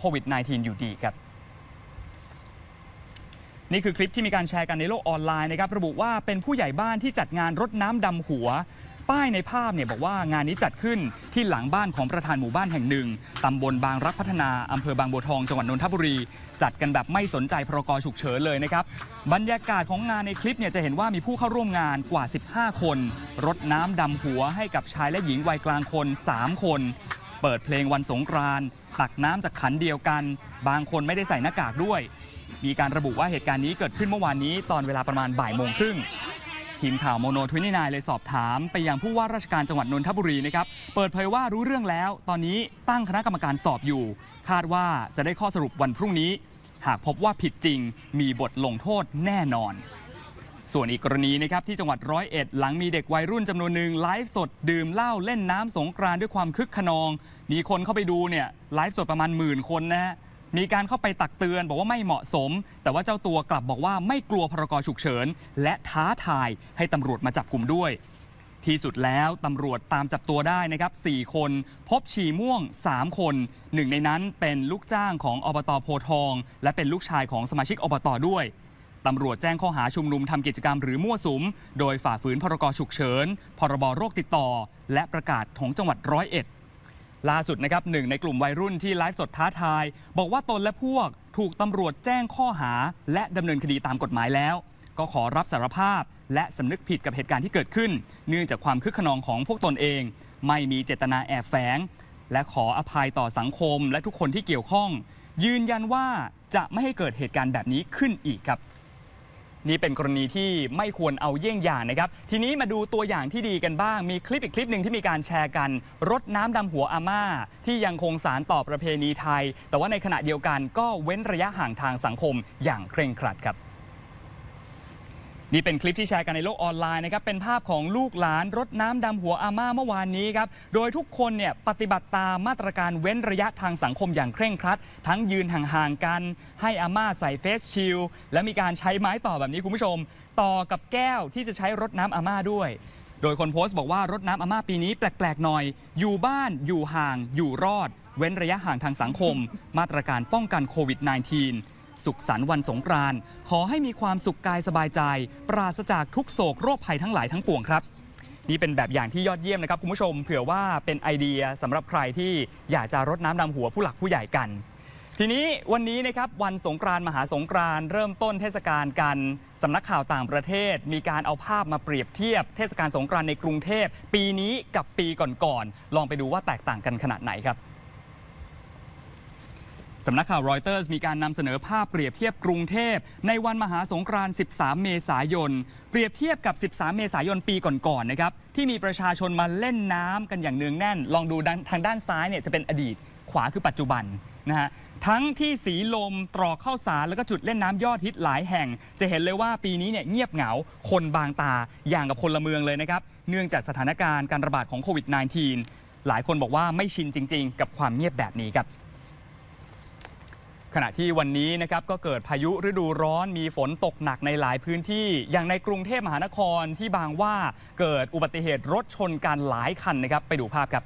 โควิด -19 อยู่ดีครับนี่คือคลิปที่มีการแชร์กันในโลกออนไลน์นะครับระบุว่าเป็นผู้ใหญ่บ้านที่จัดงานรดน้ำดำหัว ป้ายในภาพเนี่ยบอกว่างานนี้จัดขึ้นที่หลังบ้านของประธานหมู่บ้านแห่งหนึ่งตำบลบางรักพัฒนาอำเภอบางบัวทองจังหวัดนนทบุรี จัดกันแบบไม่สนใจพรกฉุกเฉินเลยนะครับบรรยากาศของงานในคลิปเนี่ยจะเห็นว่ามีผู้เข้าร่วมงานกว่า 15 คน รดน้ำดำหัวให้กับชายและหญิงวัยกลางคน 3 คน เปิดเพลงวันสงกรานต์ตักน้ำจากขันเดียวกัน บางคนไม่ได้ใส่หน้ากากด้วย มีการระบุว่าเหตุการณ์นี้เกิดขึ้นเมื่อวานนี้ตอนเวลาประมาณบ่ายโมงครึ่งทีมข่าวโมโนทวินนายเลยสอบถามไปยังผู้ว่าราชการจังหวัดนนทบุรีนะครับ เปิดเผยว่ารู้เรื่องแล้ว ตอนนี้ตั้งคณะกรรมการสอบอยู่ คาดว่าจะได้ข้อสรุปวันพรุ่งนี้ หากพบว่าผิดจริง มีบทลงโทษแน่นอน ส่วนอีกกรณีนะครับที่จังหวัดร้อยเอ็ดหลังมีเด็กวัยรุ่นจำนวนหนึ่งไลฟ์สดดื่มเหล้าเล่นน้ำสงกรานด้วยความคึกขนอง มีคนเข้าไปดูเนี่ยไลฟ์สดประมาณหมื่นคนนะฮะมีการเข้าไปตักเตือนบอกว่าไม่เหมาะสม แต่ว่าเจ้าตัวกลับบอกว่าไม่กลัวพรกฉุกเฉิน และท้าทายให้ตำรวจมาจับกลุ่มด้วย ที่สุดแล้วตำรวจตามจับตัวได้นะครับ4คน พบฉี่ม่วง 3 คน หนึ่งในนั้นเป็นลูกจ้างของอบตโพทอง และเป็นลูกชายของสมาชิกอบตด้วย ตำรวจแจ้งข้อหาชุมนุมทำกิจกรรมหรือมั่วสุม โดยฝ่าฝืนพรกฉุกเฉิน พรบโรคติดต่อ และประกาศของจังหวัดร้อยเอ็ดล่าสุดนะครับหนึ่งในกลุ่มวัยรุ่นที่ไลฟ์สดท้าทาย บอกว่าตนและพวกถูกตำรวจแจ้งข้อหา และดำเนินคดีตามกฎหมายแล้ว ก็ขอรับสารภาพ และสำนึกผิดกับเหตุการณ์ที่เกิดขึ้น เนื่องจากความคึกขนองของพวกตนเอง ไม่มีเจตนาแอบแฝง และขออภัยต่อสังคมและทุกคนที่เกี่ยวข้อง ยืนยันว่าจะไม่ให้เกิดเหตุการณ์แบบนี้ขึ้นอีกครับ นี่เป็นกรณีที่ไม่ควรเอาเยี่ยงอย่างนะครับ ทีนี้มาดูตัวอย่างที่ดีกันบ้าง มีคลิปอีกคลิปหนึ่งที่มีการแชร์กัน รถน้ำดำหัวอาม่า ที่ยังคงสารต่อประเพณีไทย แต่ว่าในขณะเดียวกันก็เว้นระยะห่างทางสังคมอย่างเคร่งครัดครับ นี่เป็นคลิปที่แชร์กันในโลกออนไลน์นะครับ เป็นภาพของลูกหลานรดน้ำดำหัวอาม่าเมื่อวานนี้ครับ โดยทุกคนเนี่ยปฏิบัติตามมาตรการเว้นระยะทางสังคมอย่างเคร่งครัด ทั้งยืนห่างๆกัน ให้อาม่าใส่เฟสชิลและมีการใช้ไม้ต่อแบบนี้คุณผู้ชม ต่อกับแก้วที่จะใช้รดน้ำอาม่าด้วย โดยคนโพสต์บอกว่ารดน้ำอาม่าปีนี้แปลกๆหน่อย อยู่บ้าน อยู่ห่าง อยู่รอด เว้นระยะห่างทางสังคม มาตรการป้องกันโควิด -19 สุขสันต์วันสงกรานต์ขอให้มีความสุขกายสบายใจ ปราศจากทุกโศกโรคภัยทั้งหลายทั้งปวงครับ นี่เป็นแบบอย่างที่ยอดเยี่ยมนะครับคุณผู้ชมเผื่อว่าเป็นไอเดียสำหรับใครที่อยากจะรดน้ำดำหัวผู้หลักผู้ใหญ่กัน ทีนี้วันนี้นะครับวันสงกรานต์มหาสงกรานต์เริ่มต้นเทศกาลกันสำนักข่าวต่างประเทศ มีการเอาภาพมาเปรียบเทียบ เทศกาลสงกรานต์ในกรุงเทพปีนี้กับปีก่อนๆลองไปดูว่าแตกต่างกันขนาดไหนครับ สำนักข่าวรอยเตอร์สมีการนำเสนอภาพเปรียบเทียบกรุงเทพ ในวันมหาสงกรานต์ 13 เมษายน เปรียบเทียบกับ 13 เมษายนปีก่อนๆนะครับที่มีประชาชนมาเล่นน้ำกันอย่างเนืองแน่น ลองดูทางด้านซ้ายเนี่ยจะเป็นอดีตขวาคือปัจจุบันนะฮะทั้งที่สีลมตรอกเข้าสารแล้วก็จุดเล่นน้ำยอดฮิตหลายแห่ง จะเห็นเลยว่าปีนี้เนี่ยเงียบเหงา คนบางตาอย่างกับคนละเมืองเลยนะครับ เนื่องจากสถานการณ์การระบาดของโควิด -19 หลายคนบอกว่าไม่ชินจริง ๆ กับความเงียบแบบนี้ครับ ขณะที่วันนี้นะครับก็เกิดพายุฤดูร้อนมีฝนตกหนักในหลายพื้นที่ อย่างในกรุงเทพมหานครที่บางว่าเกิดอุบัติเหตุรถชนกันหลายคันนะครับ ไปดูภาพครับ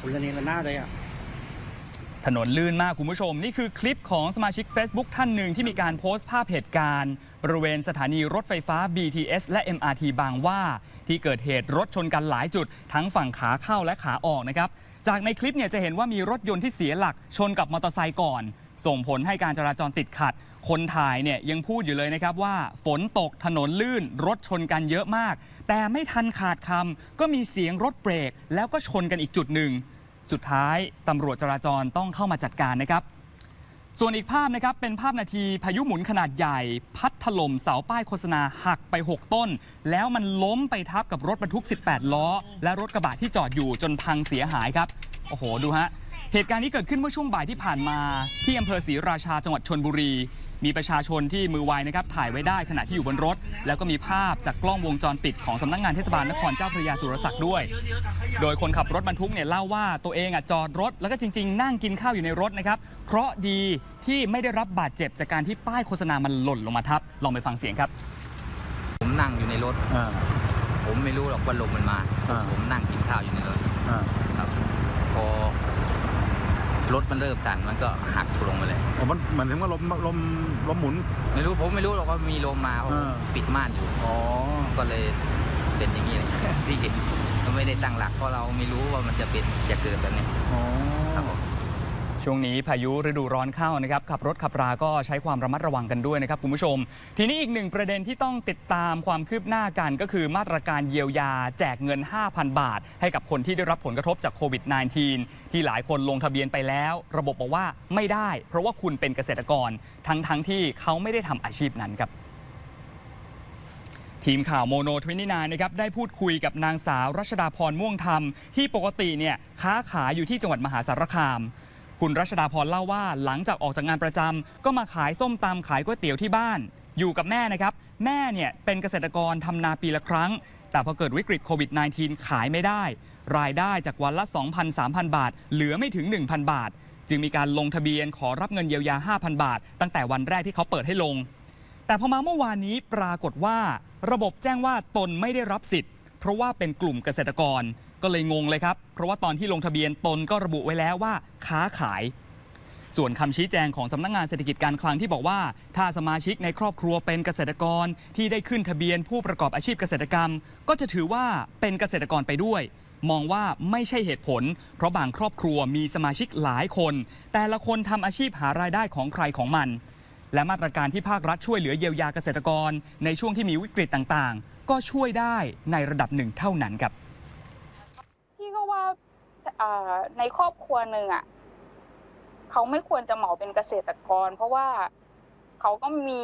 คุณระเนระนาดเลยอะ ถนนลื่นมากคุณผู้ชม นี่คือคลิปของสมาชิก Facebook ท่านหนึ่งที่มีการโพสต์ภาพเหตุการณ์ บริเวณสถานีรถไฟฟ้า BTS และ MRT บางว่า ที่เกิดเหตุรถชนกันหลายจุด ทั้งฝั่งขาเข้าและขาออกนะครับ จากในคลิปเนี่ยจะเห็นว่ามีรถยนต์ที่เสียหลักชนกับมอเตอร์ไซค์ก่อน ส่งผลให้การจราจรติดขัด คนถ่ายเนี่ยยังพูดอยู่เลยนะครับว่า ฝนตกถนนลื่น รถชนกันเยอะมาก แต่ไม่ทันขาดคำก็มีเสียงรถเบรกแล้วก็ชนกันอีกจุดหนึ่ง สุดท้ายตำรวจจราจรต้องเข้ามาจัดการนะครับ ส่วนอีกภาพนะครับเป็นภาพนาทีพายุหมุนขนาดใหญ่ พัดถล่มเสาป้ายโฆษณาหักไป 6 ต้น แล้วมันล้มไปทับกับรถบรรทุก 18 ล้อ และรถกระบะที่จอดอยู่จนพังเสียหายครับ โอ้โห ดูฮะ เหตุการณ์นี้เกิดขึ้นเมื่อช่วงบ่ายที่ผ่านมา ที่อำเภอศรีราชาจังหวัดชนบุรี มีประชาชนที่มือไวนะครับถ่ายไว้ได้ขณะที่อยู่บนรถ แล้วก็มีภาพจากกล้องวงจรปิดของสำนักงานเทศบาลนครเจ้าพระยาสุรศักดิ์ด้วย โดยคนขับรถบรรทุกเนี่ยเล่าว่าตัวเองอะจอดรถ แล้วก็จริง ๆ นั่งกินข้าวอยู่ในรถนะครับเคราะห์ดีที่ไม่ได้รับบาดเจ็บจากการที่ป้ายโฆษณามันหล่นลงมาทับลองไปฟังเสียงครับ ผมนั่งอยู่ในรถ อ่า ผมไม่รู้หรอกว่าลมมันมา อ่า ผมนั่งกินข้าวอยู่ในรถ อ่า ครับพอ รถมันเริ่มสั่นมันก็หักลงไปเลยอ๋อมันหมายถึงว่าลมลมลมหมุน ไม่รู้ผมไม่รู้หรอกว่ามีลมมาเพราะผมอ่าปิดม่านอยู่ อ๋อ ก็เลยเป็นอย่างนี้เลย ที่เห็นก็ไม่ได้ตั้งหลักเพราะเราไม่รู้ว่ามันจะเป็นจะเกิดแบบนี้อ๋อ ครับผม ช่วงนี้พายุฤดูร้อนเข้านะครับขับรถขับราก็ใช้ความระมัดระวังกันด้วยนะครับคุณผู้ชม ทีนี้อีกหนึ่งประเด็นที่ต้องติดตามความคืบหน้ากันก็คือมาตรการเยียวยาแจกเงิน 5,000 บาท ให้กับคนที่ได้รับผลกระทบจากโควิด -19 ที่หลายคนลงทะเบียนไปแล้ว ระบบบอกว่าไม่ได้ เพราะว่าคุณเป็นเกษตรกร ทั้งทั้งๆที่เขาไม่ได้ทำอาชีพนั้นครับทีมข่าวโมโนทวินนนะครับได้พูดคุยกับนางสาวรัชดาพรม่วงธรรม ที่ปกติเนี่ยค้าขายอยู่ที่จังหวัดมหาสารคาม คุณรัชดาพรเล่าว่าหลังจากออกจากงานประจำก็มาขายส้มตำขายก๋วยเตี๋ยวที่บ้าน อยู่กับแม่นะครับ แม่เนี่ยเป็นเกษตรกรทำนาปีละครั้ง แต่พอเกิดวิกฤตโควิด -19 ขายไม่ได้ รายได้จากวันละ 2,000-3,000 บาท เหลือไม่ถึง 1,000 บาท จึงมีการลงทะเบียนขอรับเงินเยียวยา 5,000 บาท ตั้งแต่วันแรกที่เขาเปิดให้ลง แต่พอมาเมื่อวานนี้ปรากฏว่า ระบบแจ้งว่าตนไม่ได้รับสิทธิ์ เพราะว่าเป็นกลุ่มเกษตรกร ก็เลยงงเลยครับ เพราะว่าตอนที่ลงทะเบียนตนก็ระบุไว้แล้วว่าค้าขาย ส่วนคำชี้แจงของสำนักงานเศรษฐกิจการคลังที่บอกว่า ถ้าสมาชิกในครอบครัวเป็นเกษตรกรที่ได้ขึ้นทะเบียนผู้ประกอบอาชีพเกษตรกรรม ก็จะถือว่าเป็นเกษตรกรไปด้วย มองว่าไม่ใช่เหตุผล เพราะบางครอบครัวมีสมาชิกหลายคน แต่ละคนทำอาชีพหารายได้ของใครของมัน และมาตรการที่ภาครัฐช่วยเหลือเยียวยาเกษตรกร ในช่วงที่มีวิกฤตต่างๆ ก็ช่วยได้ในระดับหนึ่งเท่านั้นครับ ในครอบครัวหนึ่งอะเขาไม่ควรจะเหมาเป็นเกษตรกร เพราะว่าเขาก็มี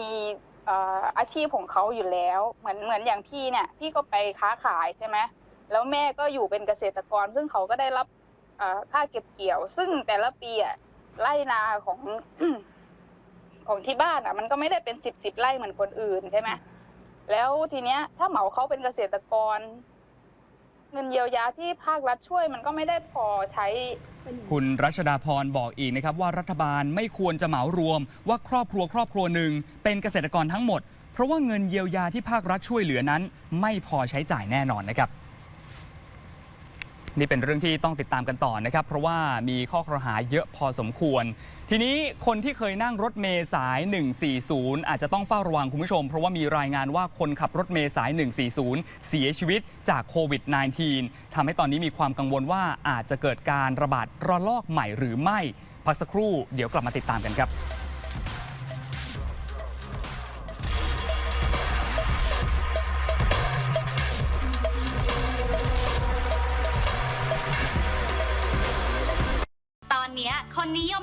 อาชีพของเขาอยู่แล้ว เหมือนเหมือนอย่างพี่เนี่ย พี่ก็ไปค้าขายใช่ไหมแล้วแม่ก็อยู่เป็นเกษตรกร ซึ่งเขาก็ได้รับค่าเก็บเกี่ยว ซึ่งแต่ละปีอะไร่นาของของที่บ้านอะ มันก็ไม่ได้เป็นสิบสิบไร่เหมือนคนอื่นใช่ไหมแล้วทีเนี้ยถ้าเหมาเขาเป็นเกษตรกร เงินเยียวยาที่ภาครัฐช่วยมันก็ไม่ได้พอใช้ คุณรัชดาพรบอกอีกนะครับว่ารัฐบาลไม่ควรจะเหมารวม ว่าครอบครัวครอบครัวหนึ่งเป็นเกษตรกรทั้งหมด เพราะว่าเงินเยียวยาที่ภาครัฐช่วยเหลือนั้น ไม่พอใช้จ่ายแน่นอนนะครับ นี่เป็นเรื่องที่ต้องติดตามกันต่อนะครับ เพราะว่ามีข้อกล่าวหาเยอะพอสมควร ทีนี้คนที่เคยนั่งรถเมย์สาย 140 อาจจะต้องเฝ้าระวังคุณผู้ชม เพราะว่ามีรายงานว่าคนขับรถเมย์สาย 140 เสียชีวิตจากโควิด -19 ทำให้ตอนนี้มีความกังวลว่าอาจจะเกิดการระบาดระลอกใหม่หรือไม่ พักสักครู่เดี๋ยวกลับมาติดตามกันครับ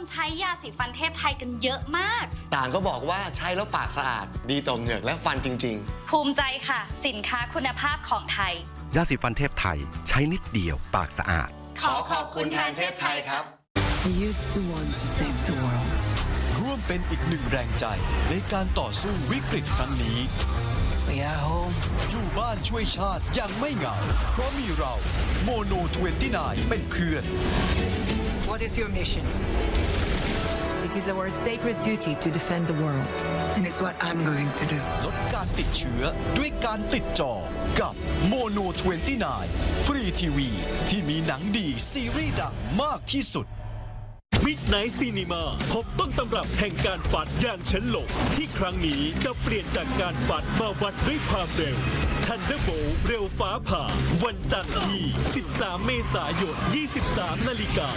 ใช้ยาสีฟันเทพไทยกันเยอะมาก ต่างก็บอกว่าใช้แล้วปากสะอาด ดีต่อเหงือกและฟันจริงๆภูมิใจค่ะ สินค้าคุณภาพของไทย ยาสีฟันเทพไทยใช้นิดเดียวปากสะอาดขอขอบคุณแทนเทพไทยครับ I used to want to save the world. ร่วมเป็นอีกหนึ่งแรงใจในการต่อสู้วิกฤตครั้งนี้ We are home. อยู่บ้านช่วยชาติอย่างไม่เหงา เพราะมีเราโมโน29 เป็นเพื่อน What is your mission? It is our sacred duty to defend the world. And it's what I'm going to do. ลดการติดเชื้อด้วยการติดจอกับโมโน29ฟรีทีวีที่มีหนังดีซีรีส์ดังมากที่สุดมิดไนท์ซีนีมาพบต้นตำรับแห่งการฝันอย่างเฉินหลงที่ครั้งนี้จะเปลี่ยนจากการฝันมาวัดด้วยความเร็วทันเดอร์โบเร็วฟ้าผ่า วันจันทร์ที่ 13 เมษายน 23 นาฬิกา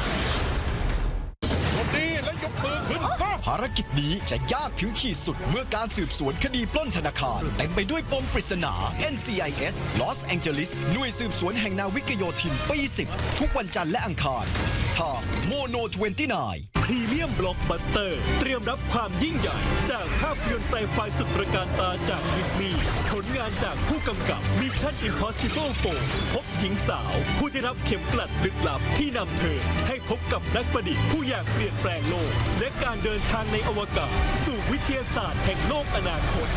ภารกิจนี้จะยากถึงขีดสุดเมื่อการสืบสวนคดีปล้นธนาคาร เต็มไปด้วยปมปริศนา NCIS Los Angeles หน่วยสืบสวนแห่งนาวิกโยธินปี10 ทุกวันจันทร์และอังคารทางโมโน29พรีเมียมบล็อกบัสเตอร์ เตรียมรับความยิ่งใหญ่ จากภาพยนตร์ไซไฟสุดตระการตาจากดิสนีย์ ผลงานจากผู้กำกับ Mission Impossible 4 พบหญิงสาว ผู้ได้รับเข็มกลัดลึกลับที่นำเธอ ให้พบกับนักประดิษฐ์ผู้อยากเปลี่ยนแปลงโลก และการเดินทางในอวกาศ สู่วิทยาศาสตร์แห่งโลกอนาคต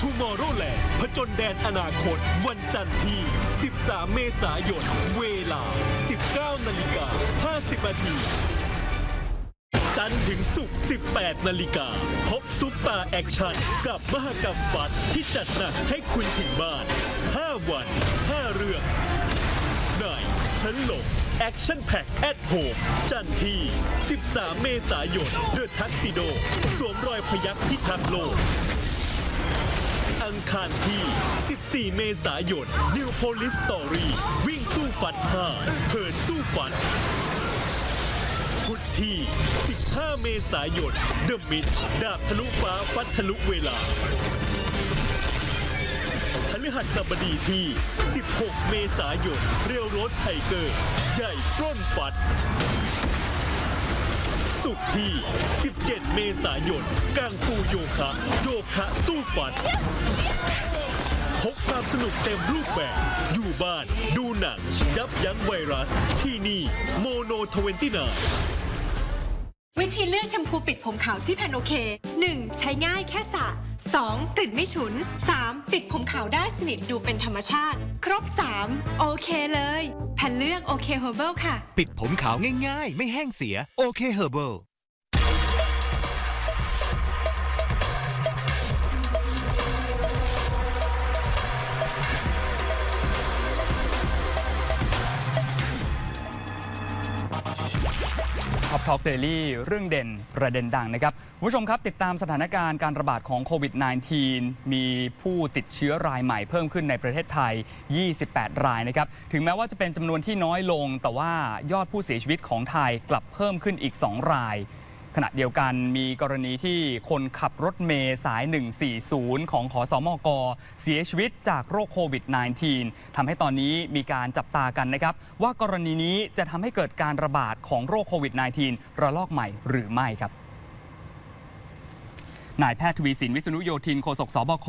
Tomorrowland ผจญแดนอนาคต วันจันทร์ที่ 13 เมษายน เวลา 19นาฬิกา50นาที นทร์ถึงศุกร์18 นาฬิกา พบซุปตาแอคชั่น กับมหกรรมฟัดที่จัดหนักให้คุณถึงบ้าน 5 วัน 5 เรื่องในฉันหลงแอคชั่นแพ็กแอดโฮมจันที 13 เมษายนเดือะทักซิโด สวมรอยพยักพิทักษ์โลก อังคารที่ 14 เมษายน New Police Story วิ่งสู้ฟัน5เหินสู้ฟัน ที่ 15 เมษายน The Mid ดดาบทะลุฟ้าฟัดทะลุเวลาพฤหัสบดีที่ 16 เมษายน เรียวรถไทเกอร์ ใหญ่ปล้นฟัด สุกที่ 17 เมษายนกังฟูโยคะ โยคะสู้ฟันพบความสนุกเต็มรูปแบบ อยู่บ้าน ดูหนัง ยับยั้งไวรัส ที่นี่ โมโนทเวนตี้น วิธีเลือกแชมพูปิดผมขาวที่แพนโอเค 1. ใช้ง่ายแค่สระ 2. กลิ่นไม่ฉุน 3. ปิดผมขาวได้สนิทดูเป็นธรรมชาติ ครบ 3 โอเคเลย แพนเลือกโอเคเฮอร์เบิลค่ะ ปิดผมขาวง่ายๆ ไม่แห้งเสียโอเคเฮอร์เบิล ท็อปท็อกเดลี่เรื่องเด่นประเด็นดังนะครับคุณผู้ชมครับติดตามสถานการณ์การระบาดของโควิด -19 มีผู้ติดเชื้อรายใหม่เพิ่มขึ้นในประเทศไทย 28 รายนะครับถึงแม้ว่าจะเป็นจำนวนที่น้อยลง แต่ว่ายอดผู้เสียชีวิตของไทยกลับเพิ่มขึ้นอีก 2 ราย ขณะเดียวกันมีกรณีที่คนขับรถเมย์สาย 140 ของขอสอมกเสียชีวิตจากโรคโควิด -19 ทำให้ตอนนี้มีการจับตากันนะครับ ว่ากรณีนี้จะทำให้เกิดการระบาดของโรคโควิด -19 ระลอกใหม่หรือไม่ครับนายแพทย์ทวีสินวิษณุโยธินโฆษกสบค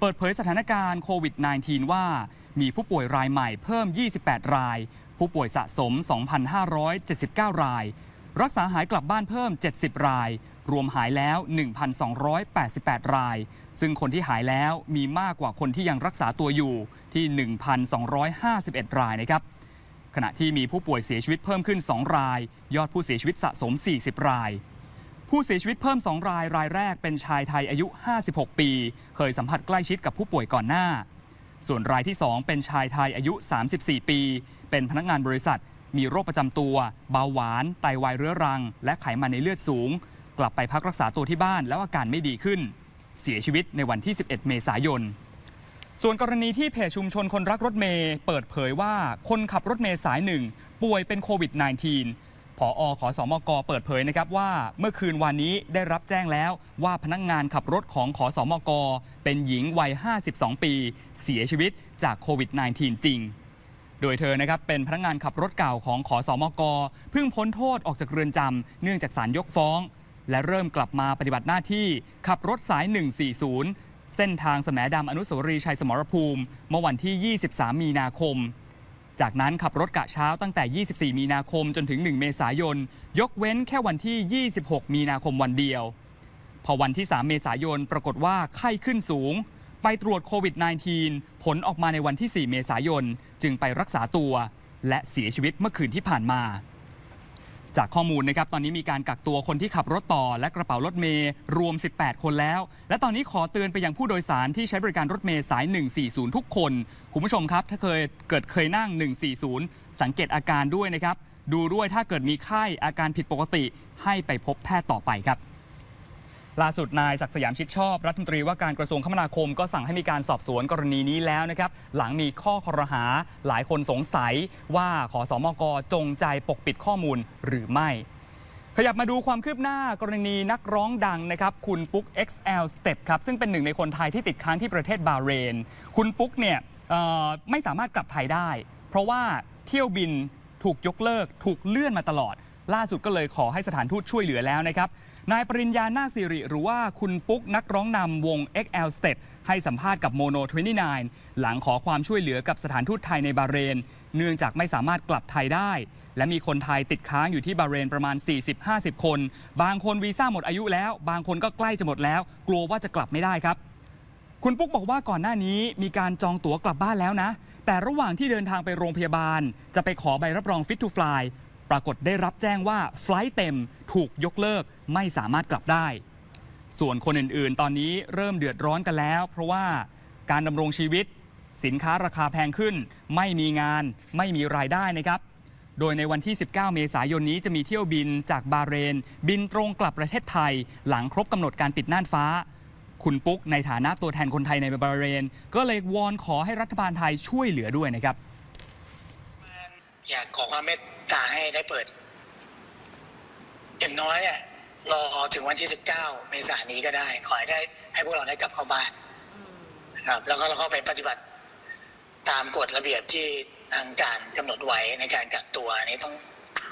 เปิดเผยสถานการณ์โควิด -19 ว่ามีผู้ป่วยรายใหม่เพิ่ม 28 ราย ผู้ป่วยสะสม 2,579 ราย รักษาหายกลับบ้านเพิ่ม 70 ราย รวมหายแล้ว 1,288 ราย ซึ่งคนที่หายแล้วมีมากกว่าคนที่ยังรักษาตัวอยู่ที่ 1,251 รายนะครับขณะที่มีผู้ป่วยเสียชีวิตเพิ่มขึ้น 2 ราย ยอดผู้เสียชีวิตสะสม 40 ราย ผู้เสียชีวิตเพิ่ม 2 ราย รายแรกเป็นชายไทยอายุ 56 ปี เคยสัมผัสใกล้ชิดกับผู้ป่วยก่อนหน้า ส่วนรายที่ 2 เป็นชายไทยอายุ 34 ปี เป็นพนักงานบริษัท มีโรคประจำตัว เบาหวาน ไตวายเรื้อรัง และไขมันในเลือดสูง กลับไปพักรักษาตัวที่บ้านแล้วอาการไม่ดีขึ้น เสียชีวิตในวันที่ 11 เมษายน ส่วนกรณีที่เพจชุมชนคนรักรถเมย์เปิดเผยว่าคนขับรถเมย์สายหนึ่งป่วยเป็นโควิด -19 ผออขอสอมกเปิดเผยนะครับว่าเมื่อคืนวานนี้ได้รับแจ้งแล้วว่าพนักงานขับรถของขอสอมกเป็นหญิงวัย 52 ปี เสียชีวิตจากโควิด -19 จริง โดยเธอนะครับเป็นพนักงานขับรถเก่าของขอสอมกเพิ่งพ้นโทษออกจากเรือนจำเนื่องจากศาลยกฟ้อง และเริ่มกลับมาปฏิบัติหน้าที่ขับรถสาย 140 เส้นทางแสมดำอนุสาวรีย์ชัยสมรภูมิ เมื่อวันที่ 23 มีนาคม จากนั้นขับรถกะเช้าตั้งแต่ 24 มีนาคมจนถึง 1 เมษายน ยกเว้นแค่วันที่ 26 มีนาคมวันเดียว พอวันที่ 3 เมษายนปรากฏว่าไข้ขึ้นสูง ไปตรวจโควิด -19 ผลออกมาในวันที่ 4 เมษายน จึงไปรักษาตัว และเสียชีวิตเมื่อคืนที่ผ่านมา จากข้อมูลนะครับ ตอนนี้มีการกักตัวคนที่ขับรถต่อ และกระเป๋ารถเมย์รวม 18 คนแล้ว และตอนนี้ขอเตือนไปยังผู้โดยสารที่ใช้บริการรถเมย์สาย 140 ทุกคน คุณผู้ชมครับ ถ้าเคยเกิดเคยนั่ง 140 สังเกตอาการด้วยนะครับ ดูด้วยถ้าเกิดมีไข้อาการผิดปกติ ให้ไปพบแพทย์ต่อไปครับ ล่าสุดนายศักดิ์สยามชิดชอบรัฐมนตรีว่าการกระทรวงคมนาคมก็สั่งให้มีการสอบสวนกรณีนี้แล้วนะครับ หลังมีข้อคอรหาหลายคนสงสัยว่าขอสอมกจงใจปกปิดข้อมูลหรือไม่ ขยับมาดูความคืบหน้ากรณีนักร้องดังนะครับ คุณปุ๊ก XL Step ครับ ซึ่งเป็นหนึ่งในคนไทยที่ติดค้างที่ประเทศบาเรน คุณปุ๊กเนี่ยไม่สามารถกลับไทยได้ เพราะว่าเที่ยวบินถูกยกเลิก ถูกเลื่อนมาตลอด ล่าสุดก็เลยขอให้สถานทูตช่วยเหลือแล้วนะครับ นายปริญญานาคสิริ หรือว่าคุณปุ๊กนักร้องนำวง XL Step ให้สัมภาษณ์กับโมโน 29 หลังขอความช่วยเหลือกับสถานทูตไทยในบาเรน เนื่องจากไม่สามารถกลับไทยได้ และมีคนไทยติดค้างอยู่ที่บาเรนประมาณ 40-50 คน บางคนวีซ่าหมดอายุแล้ว บางคนก็ใกล้จะหมดแล้ว กลัวว่าจะกลับไม่ได้ครับ คุณปุ๊กบอกว่าก่อนหน้านี้มีการจองตั๋วกลับบ้านแล้วนะ แต่ระหว่างที่เดินทางไปโรงพยาบาล จะไปขอใบรับรอง Fit to Fly ปรากฏได้รับแจ้งว่าไฟล์เต็มถูกยกเลิกไม่สามารถกลับได้ ส่วนคนอื่นๆ ตอนนี้เริ่มเดือดร้อนกันแล้ว เพราะว่าการดำรงชีวิต สินค้าราคาแพงขึ้น ไม่มีงาน ไม่มีรายได้นะครับ โดยในวันที่ 19 เมษายนนี้จะมีเที่ยวบินจากบาเรน บินตรงกลับประเทศไทย หลังครบกำหนดการปิดน่านฟ้าคุณปุ๊กในฐานะตัวแทนคนไทยในบาเรน ก็เลยวอนขอให้รัฐบาลไทยช่วยเหลือด้วยนะครับ อยากขอความเมต ตาให้ได้เปิด อย่างน้อยเนี่ยรอถึงวันที่ 19 เมษายนนี้ก็ได้ ขอให้ได้ ให้พวกเราได้กลับเข้าบ้านนะครับ แล้วก็เราก็ไปปฏิบัติตามกฎระเบียบที่ทางการกำหนดไว้ในการกักตัวอันนี้ต้อง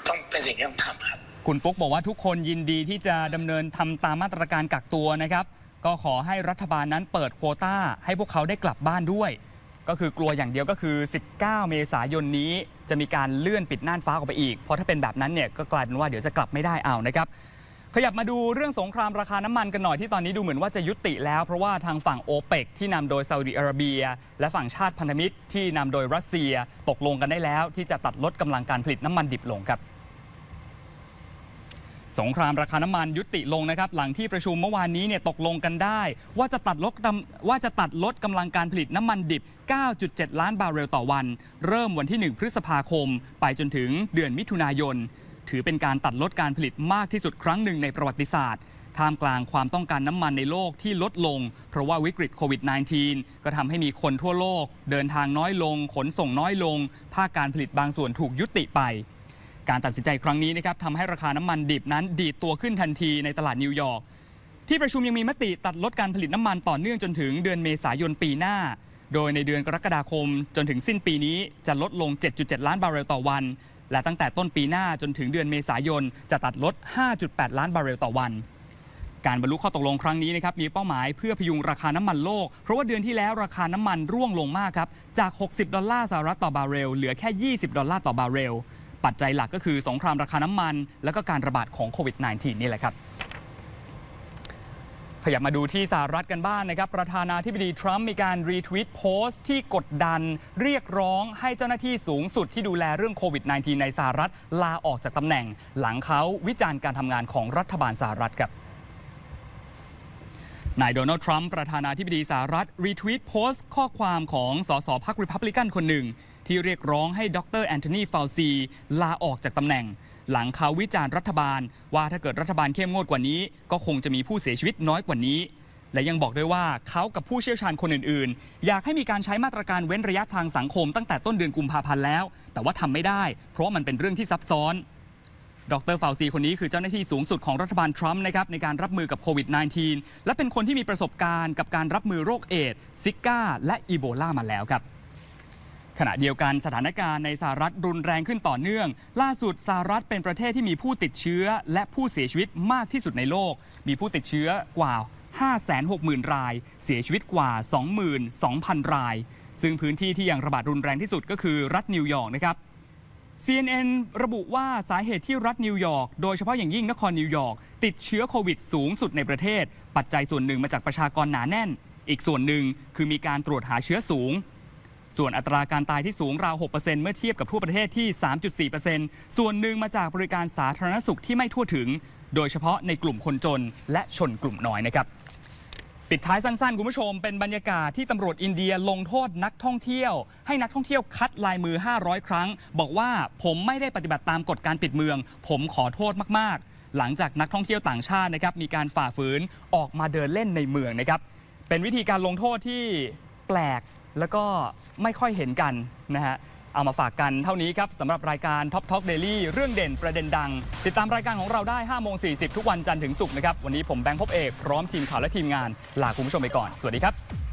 ต้องเป็นสิ่งที่ต้องทำครับ คุณปุ๊กบอกว่าทุกคนยินดีที่จะดำเนินทำตามมาตรการกักตัวนะครับ ก็ขอให้รัฐบาลนั้นเปิดโควต้า ให้พวกเขาได้กลับบ้านด้วย ก็คือกลัวอย่างเดียวก็คือ 19 เมษายนนี้จะมีการเลื่อนปิดน่านฟ้าออกไปอีก เพราะถ้าเป็นแบบนั้นเนี่ยก็กลายเป็นว่าเดี๋ยวจะกลับไม่ได้เอานะครับ ขยับมาดูเรื่องสงครามราคาน้ำมันกันหน่อยที่ตอนนี้ดูเหมือนว่าจะยุติแล้ว เพราะว่าทางฝั่งโอเปกที่นำโดยซาอุดิอาระเบีย และฝั่งชาติพันธมิตรที่นำโดยรัสเซีย ตกลงกันได้แล้ว ที่จะตัดลดกำลังการผลิตน้ำมันดิบลงครับ สงครามราคาน้ำมันยุติลงนะครับ หลังที่ประชุมเมื่อวานนี้เนี่ยตกลงกันได้ ว่าจะตัดลดกำว่าจะตัดลดกำลังการผลิตน้ำมันดิบ 9.7 ล้านบาร์เรลต่อวัน เริ่มวันที่ 1 พฤษภาคม ไปจนถึงเดือนมิถุนายน ถือเป็นการตัดลดการผลิตมากที่สุดครั้งหนึ่งในประวัติศาสตร์ท่ามกลางความต้องการน้ำมันในโลกที่ลดลง เพราะว่าวิกฤตโควิด -19 ก็ทำให้มีคนทั่วโลก เดินทางน้อยลง ขนส่งน้อยลง ภาคการผลิตบางส่วนถูกยุติไป การตัดสินใจครั้งนี้นะครับทำให้ราคาน้ำมันดิบนั้นดีดตัวขึ้นทันทีในตลาดนิวยอร์กที่ประชุมยังมีมติตัดลดการผลิตน้ำมันต่อเนื่องจนถึงเดือนเมษายนปีหน้า โดยในเดือนกรกฎาคมจนถึงสิ้นปีนี้จะลดลง 7.7 ล้านบาร์เรลต่อวัน และตั้งแต่ต้นปีหน้าจนถึงเดือนเมษายนจะตัดลด 5.8 ล้านบาร์เรลต่อวันการบรรลุข้อตกลงครั้งนี้นะครับมีเป้าหมายเพื่อพยุงราคาน้ำมันโลก เพราะว่าเดือนที่แล้วราคาน้ำมันร่วงลงมากครับ จาก 60 ดอลลาร์สหรัฐต่อบาร์เรล เหลือแค่ 20 ดอลลาร์ต่อบาร์เรล ปัจจัยหลักก็คือสงครามราคาน้ำมัน และก็การระบาดของโควิด -19 นี่แหละครับ ขยับมาดูที่สหรัฐกันบ้างนะครับ ประธานาธิบดีทรัมป์มีการรีทวีตโพสต์ที่กดดัน เรียกร้องให้เจ้าหน้าที่สูงสุดที่ดูแลเรื่องโควิด -19 ในสหรัฐลาออกจากตำแหน่ง หลังเขาวิจารณ์การทำงานของรัฐบาลสหรัฐครับนายโดนัลด์ทรัมป์ประธานาธิบดีสหรัฐรีทวีตโพสต์ข้อความของสสพรรคริพับลิกันคนหนึ่ง ที่เรียกร้องให้ดรแอนโทนีฟาวซีลาออกจากตำแหน่ง หลังเขาวิจารณ์รัฐบาล ว่าถ้าเกิดรัฐบาลเข้มงวดกว่านี้ ก็คงจะมีผู้เสียชีวิตน้อยกว่านี้ และยังบอกด้วยว่าเขากับผู้เชี่ยวชาญคนอื่นๆ อยากให้มีการใช้มาตรการเว้นระยะทางสังคมตั้งแต่ต้นเดือนกุมภาพันธ์แล้ว แต่ว่าทำไม่ได้ เพราะมันเป็นเรื่องที่ซับซ้อนดรฟาวซีคนนี้คือเจ้าหน้าที่สูงสุดของรัฐบาลทรัมป์นะครับในการรับมือกับโควิด -19 และเป็นคนที่มีประสบการณ์กับการรับมือโรคเอดส์ซิก้า และอีโบลามาแล้วครับ ขณะเดียวกันสถานการณ์ในสหรัฐรุนแรงขึ้นต่อเนื่อง ล่าสุดสหรัฐเป็นประเทศที่มีผู้ติดเชื้อ และผู้เสียชีวิตมากที่สุดในโลก มีผู้ติดเชื้อกว่า 560,000 ราย เสียชีวิตกว่า 22,000 ราย ซึ่งพื้นที่ที่ยังระบาดรุนแรงที่สุดก็คือรัฐนิวยอร์กนะครับ CNN ระบุว่าสาเหตุที่รัฐนิวยอร์กโดยเฉพาะอย่างยิ่งนครนิวยอร์กติดเชื้อโควิดสูงสุดในประเทศ ปัจจัยส่วนหนึ่งมาจากประชากรหนาแน่น อีกส่วนหนึ่งคือมีการตรวจหาเชื้อสูง ส่วนอัตราการตายที่สูงราว 6%เมื่อเทียบกับทั่วประเทศที่ 3.4%ส่วนหนึ่งมาจากบริการสาธารณสุขที่ไม่ทั่วถึง โดยเฉพาะในกลุ่มคนจนและชนกลุ่มน้อยนะครับปิดท้ายสั้นๆ คุณผู้ชม เป็นบรรยากาศที่ตำรวจอินเดียลงโทษนักท่องเที่ยว ให้นักท่องเที่ยวคัดลายมือ 500 ครั้ง บอกว่าผมไม่ได้ปฏิบัติตามกฎการปิดเมือง ผมขอโทษมากๆ หลังจากนักท่องเที่ยวต่างชาตินะครับมีการฝ่าฝืนออกมาเดินเล่นในเมืองนะครับเป็นวิธีการลงโทษที่แปลก แล้วก็ไม่ค่อยเห็นกันนะฮะเอามาฝากกันเท่านี้ครับสำหรับรายการ Top Talk Daily เรื่องเด่นประเด็นดัง ติดตามรายการของเราได้5โมง40 ทุกวันจันทร์ถึงศุกร์นะครับ วันนี้ผมแบงค์พบเอก พร้อมทีมข่าวและทีมงาน ลาคุณผู้ชมไปก่อน สวัสดีครับ